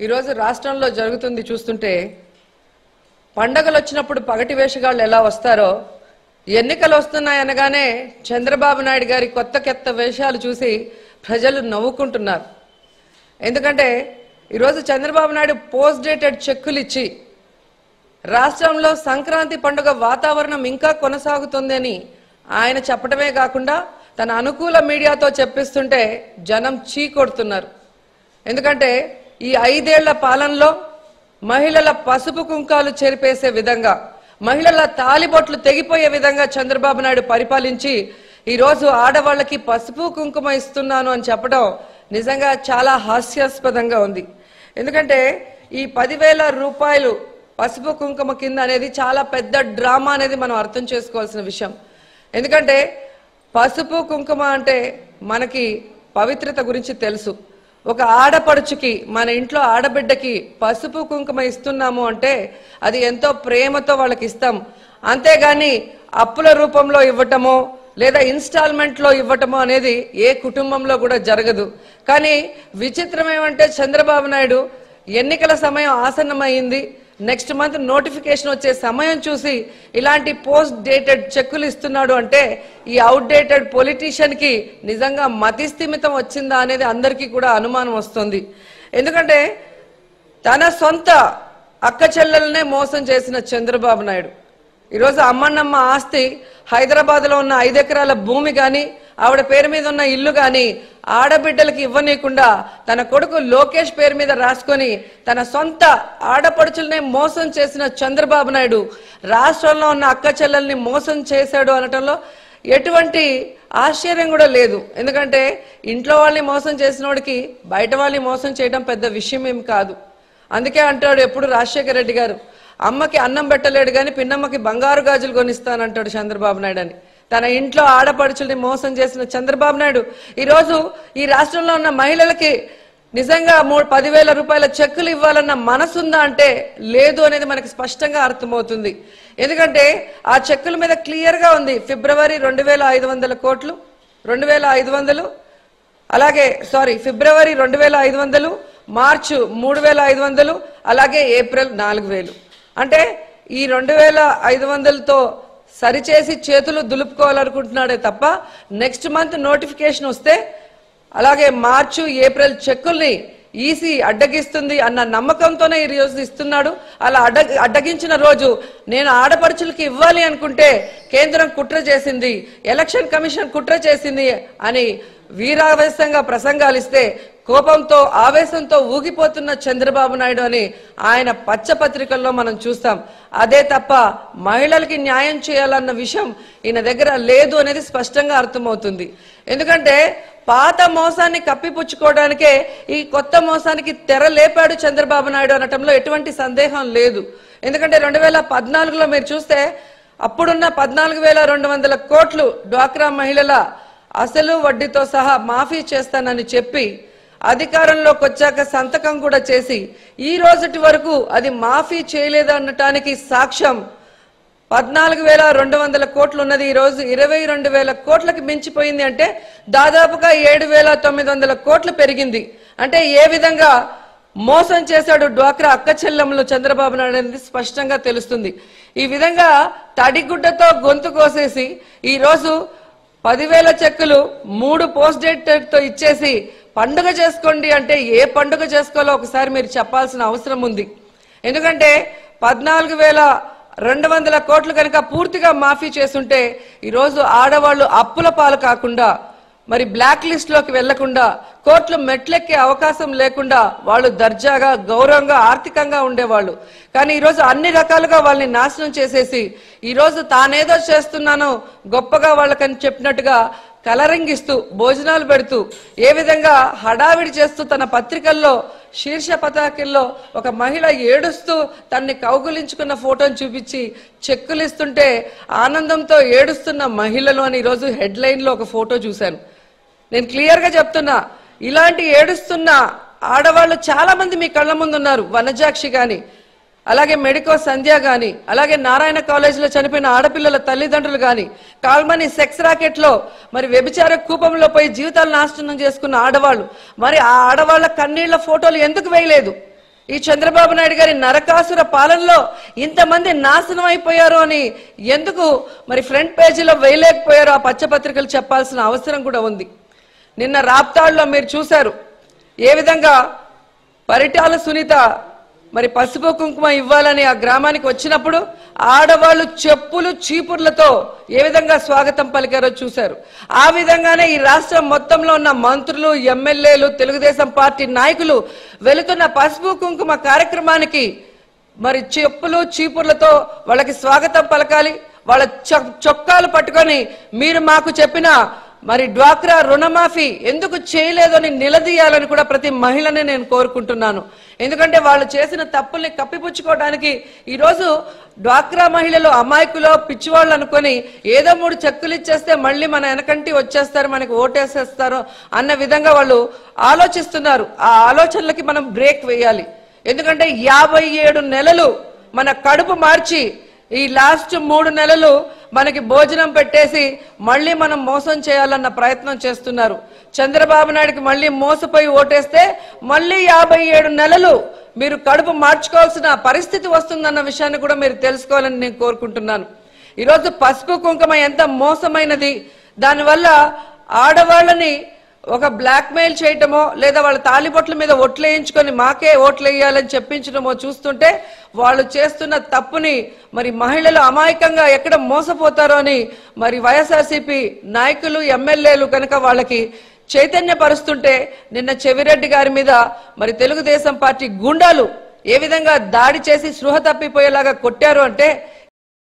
ఈరోజు రాష్ట్రంలో జరుగుతుంది చూస్తుంటే పండగలు వచ్చినప్పుడు పగటి వేషగాళ్ళు ఎలా వస్తారో ఎన్నికలు వస్తున్నాయనగానే చంద్రబాబు నాయుడు గారి కొత్త కొత్త వేషాలు చూసి ప్రజలు నవ్వుకుంటున్నారు. ఎందుకంటే ఈరోజు చంద్రబాబు నాయుడు పోస్ట్ డేటెడ్ చెక్కులు ఇచ్చి రాష్ట్రంలో సంక్రాంతి పండుగ వాతావరణం ఇంకా కొనసాగుతుందని ఆయన చెప్పడమే కాకుండా తన అనుకూల మీడియాతో చెప్పిస్తుంటే జనం చీకొడుతున్నారు ఎందుకంటే ఈ ఐదేళ్ళ పాలనలో మహిళల పసుపు కుంకాలు చెరిపేసే విధంగా మహిళల తాలిబొట్లు తెగిపోయే విధంగా చంద్రబాబు నాయుడు పరిపాలించి ఈరోజు ఆడవాళ్ళకి పసుపు కుంకుమ ఇస్తున్నాను అని చెప్పడం నిజంగా చాలా హాస్యాస్పదంగా ఉంది. ఎందుకంటే ఈ పదివేల రూపాయలు పసుపు కుంకుమ కింద అనేది చాలా పెద్ద డ్రామా అనేది మనం అర్థం చేసుకోవాల్సిన విషయం. ఎందుకంటే పసుపు కుంకుమ అంటే మనకి పవిత్రత గురించి తెలుసు. ఒక ఆడపడుచుకి మన ఇంట్లో ఆడబిడ్డకి పసుపు కుంకుమ ఇస్తున్నాము అంటే అది ఎంతో ప్రేమతో వాళ్ళకి ఇస్తాం అంతేగాని అప్పుల రూపంలో ఇవ్వటమో లేదా ఇన్స్టాల్మెంట్లో ఇవ్వటమో అనేది ఏ కుటుంబంలో కూడా జరగదు. కానీ విచిత్రం ఏమంటే చంద్రబాబు నాయుడు ఎన్నికల సమయం ఆసన్నమైంది. నెక్స్ట్ మంత్ నోటిఫికేషన్ వచ్చే సమయం చూసి ఇలాంటి పోస్ట్ డేటెడ్ చెక్కులు ఇస్తున్నాడు అంటే ఈ అవుట్డేటెడ్ డేటెడ్ నిజంగా మతిస్థిమితం వచ్చిందా అనేది అందరికీ కూడా అనుమానం వస్తుంది. ఎందుకంటే తన సొంత అక్క చెల్లెలనే మోసం చేసిన చంద్రబాబు నాయుడు. ఈరోజు అమ్మన్నమ్మ ఆస్తి హైదరాబాద్లో ఉన్న ఐదు ఎకరాల భూమి కానీ ఆవిడ పేరు మీద ఉన్న ఇల్లు కానీ ఆడబిడ్డలకి ఇవ్వనీయకుండా తన కొడుకు లోకేష్ పేరు మీద రాసుకొని తన సొంత ఆడపడుచులనే మోసం చేసిన చంద్రబాబు నాయుడు రాష్ట్రంలో ఉన్న అక్క చెల్లెల్ని మోసం చేశాడు అనటంలో ఎటువంటి ఆశ్చర్యం కూడా లేదు. ఎందుకంటే ఇంట్లో వాళ్ళని మోసం చేసిన వాడికి బయట వాళ్ళని మోసం చేయడం పెద్ద విషయం ఏం కాదు. అందుకే అంటాడు ఎప్పుడు రాజశేఖర రెడ్డి గారు అమ్మకి అన్నం పెట్టలేడు కానీ పిన్నమ్మకి బంగారు గాజులు కొనిస్తానంటాడు చంద్రబాబు నాయుడు అని. తన ఇంట్లో ఆడపడుచుల్ని మోసం చేసిన చంద్రబాబు నాయుడు ఈరోజు ఈ రాష్ట్రంలో ఉన్న మహిళలకి నిజంగా మూడు పదివేల రూపాయల చెక్కులు ఇవ్వాలన్న మనసుందా అంటే లేదు అనేది మనకు స్పష్టంగా అర్థమవుతుంది. ఎందుకంటే ఆ చెక్కుల మీద క్లియర్గా ఉంది ఫిబ్రవరి రెండు వేల ఐదు వందల కోట్లు రెండు వేల ఐదు వందలు అలాగే సారీ ఫిబ్రవరి రెండు వేల ఐదు వందలు మార్చు మూడు వేల ఐదు వందలు అలాగే ఏప్రిల్ నాలుగు వేలు. అంటే ఈ రెండు వేల ఐదు వందలతో సరిచేసి చేతులు దులుపుకోవాలనుకుంటున్నాడే తప్ప నెక్స్ట్ మంత్ నోటిఫికేషన్ వస్తే అలాగే మార్చు ఏప్రిల్ చెక్కుల్ని ఈసీ అడ్డగిస్తుంది అన్న నమ్మకంతోనే ఈ రోజు ఇస్తున్నాడు. అలా అడ్డ అడ్డగించిన రోజు నేను ఆడపడుచులకి ఇవ్వాలి అనుకుంటే కేంద్రం కుట్ర చేసింది ఎలక్షన్ కమిషన్ కుట్ర చేసింది అని వీరావేశంగా ప్రసంగాలు ఇస్తే కోపంతో ఆవేశంతో ఊగిపోతున్న చంద్రబాబు నాయుడు అని ఆయన పచ్చపత్రికల్లో మనం చూస్తాం. అదే తప్ప మహిళలకి న్యాయం చేయాలన్న విషయం ఈయన దగ్గర లేదు అనేది స్పష్టంగా అర్థమవుతుంది. ఎందుకంటే పాత మోసాన్ని కప్పిపుచ్చుకోవడానికే ఈ కొత్త మోసానికి తెర లేపాడు చంద్రబాబు నాయుడు అనటంలో ఎటువంటి సందేహం లేదు. ఎందుకంటే రెండు వేల పద్నాలుగులో మీరు చూస్తే అప్పుడున్న పద్నాలుగు వేల రెండు వందల కోట్లు డ్వాక్రా మహిళల అసలు వడ్డీతో సహా మాఫీ చేస్తానని చెప్పి అధికారంలోకి వచ్చాక సంతకం కూడా చేసి ఈ రోజుటి వరకు అది మాఫీ చేయలేదనటానికి సాక్ష్యం పద్నాలుగు వేల రెండు వందల కోట్లు ఉన్నది. ఈ రోజు ఇరవై రెండు వేల కోట్లకి మించిపోయింది అంటే దాదాపుగా ఏడు వేల తొమ్మిది వందల కోట్లు పెరిగింది. అంటే ఏ విధంగా మోసం చేశాడు డ్వాక్రా అక్క చెల్లెమ్మలు చంద్రబాబు నాయుడు అనేది స్పష్టంగా తెలుస్తుంది. ఈ విధంగా తడిగుడ్డతో గొంతు కోసేసి ఈరోజు పదివేల చెక్కులు మూడు పోస్ట్ డేట్తో ఇచ్చేసి పండుగ చేసుకోండి అంటే ఏ పండుగ చేసుకోవాలో ఒకసారి మీరు చెప్పాల్సిన అవసరం ఉంది. ఎందుకంటే పద్నాలుగు వేల రెండు వందల కోట్లు కనుక పూర్తిగా మాఫీ చేసుంటే ఈరోజు ఆడవాళ్ళు అప్పుల పాలు కాకుండా మరి బ్లాక్ లిస్ట్లోకి వెళ్ళకుండా కోర్టులు మెట్లెక్కే అవకాశం లేకుండా వాళ్ళు దర్జాగా గౌరవంగా ఆర్థికంగా ఉండేవాళ్ళు. కానీ ఈరోజు అన్ని రకాలుగా వాళ్ళని నాశనం చేసేసి ఈరోజు తానేదో చేస్తున్నానో గొప్పగా వాళ్ళకని చెప్పినట్టుగా కలరింగ్ ఇస్తూ భోజనాలు పెడుతూ ఏ విధంగా హడావిడి చేస్తూ తన పత్రికల్లో శీర్ష పతాకల్లో ఒక మహిళ ఏడుస్తూ తన్ని కౌగులించుకున్న ఫోటోని చూపించి చెక్కులు ఇస్తుంటే ఆనందంతో ఏడుస్తున్న మహిళలు అని ఈరోజు హెడ్లైన్లో ఒక ఫోటో చూశాను. నేను క్లియర్గా చెప్తున్నా ఇలాంటి ఏడుస్తున్న ఆడవాళ్ళు చాలా మంది మీ కళ్ళ ముందు ఉన్నారు వనజాక్షి గాని అలాగే మెడికో సంధ్య గాని అలాగే నారాయణ కాలేజీలో చనిపోయిన ఆడపిల్లల తల్లిదండ్రులు గాని కాల్మని సెక్స్ రాకెట్లో మరి వ్యభిచార కూపంలో పోయి జీవితాలు నాశనం చేసుకున్న ఆడవాళ్ళు మరి ఆ ఆడవాళ్ళ కన్నీళ్ళ ఫోటోలు ఎందుకు వేయలేదు? ఈ చంద్రబాబు నాయుడు గారి నరకాసుర పాలనలో ఇంతమంది నాశనం అయిపోయారు అని ఎందుకు మరి ఫ్రంట్ పేజీలో వేయలేకపోయారో? ఆ పచ్చపత్రికలు చెప్పాల్సిన అవసరం కూడా ఉంది. నిన్న రాప్తాడులో మీరు చూశారు. ఏ విధంగా పరిటాల సునీత మరి పసుపు కుంకుమ ఇవ్వాలని ఆ గ్రామానికి వచ్చినప్పుడు ఆడవాళ్ళు చెప్పులు చీపుర్లతో ఏ విధంగా స్వాగతం పలికారో చూశారు. ఆ విధంగానే ఈ రాష్ట్రం మొత్తంలో ఉన్న మంత్రులు ఎమ్మెల్యేలు తెలుగుదేశం పార్టీ నాయకులు వెళుతున్న పసుపు కుంకుమ కార్యక్రమానికి మరి చెప్పులు చీపుర్లతో వాళ్ళకి స్వాగతం పలకాలి వాళ్ళ చొక్కాలు పట్టుకొని మీరు మాకు చెప్పిన మరి డ్వాక్రా రుణమాఫీ ఎందుకు చేయలేదని నిలదీయాలని కూడా ప్రతి మహిళని నేను కోరుకుంటున్నాను. ఎందుకంటే వాళ్ళు చేసిన తప్పుల్ని కప్పిపుచ్చుకోవడానికి ఈరోజు డ్వాక్రా మహిళలు అమాయకులో పిచ్చివాళ్ళు అనుకొని ఏదో మూడు చెక్కులు ఇచ్చేస్తే మళ్ళీ మన వెనకంటి వచ్చేస్తారు మనకి ఓటేసేస్తారు అన్న విధంగా వాళ్ళు ఆలోచిస్తున్నారు. ఆ ఆలోచనలకి మనం బ్రేక్ వేయాలి. ఎందుకంటే యాభై ఏడు నెలలు మన కడుపు మార్చి ఈ లాస్ట్ మూడు నెలలు మనకి భోజనం పెట్టేసి మళ్ళీ మనం మోసం చేయాలన్న ప్రయత్నం చేస్తున్నారు. చంద్రబాబు నాయుడికి మళ్ళీ మోసపోయి ఓటేస్తే మళ్ళీ యాభై ఏడు నెలలు మీరు కడుపు మార్చుకోవాల్సిన పరిస్థితి వస్తుందన్న విషయాన్ని కూడా మీరు తెలుసుకోవాలని నేను కోరుకుంటున్నాను. ఈరోజు పసుపు కుంకుమ ఎంత మోసమైనది. దానివల్ల ఆడవాళ్ళని ఒక బ్లాక్ మెయిల్ చేయటమో లేదా వాళ్ళ తాలిబొట్ల మీద ఓట్లేయించుకొని మాకే ఓట్లేయాలని చెప్పించడమో చూస్తుంటే వాళ్ళు చేస్తున్న తప్పుని మరి మహిళలు అమాయకంగా ఎక్కడ మోసపోతారో అని మరి వైఎస్ఆర్సీపీ నాయకులు ఎమ్మెల్యేలు కనుక వాళ్ళకి చైతన్యపరుస్తుంటే నిన్న చెవిరెడ్డి గారి మీద మరి తెలుగుదేశం పార్టీ గుండాలు ఏ విధంగా దాడి చేసి స్పృహ తప్పిపోయేలాగా కొట్టారు అంటే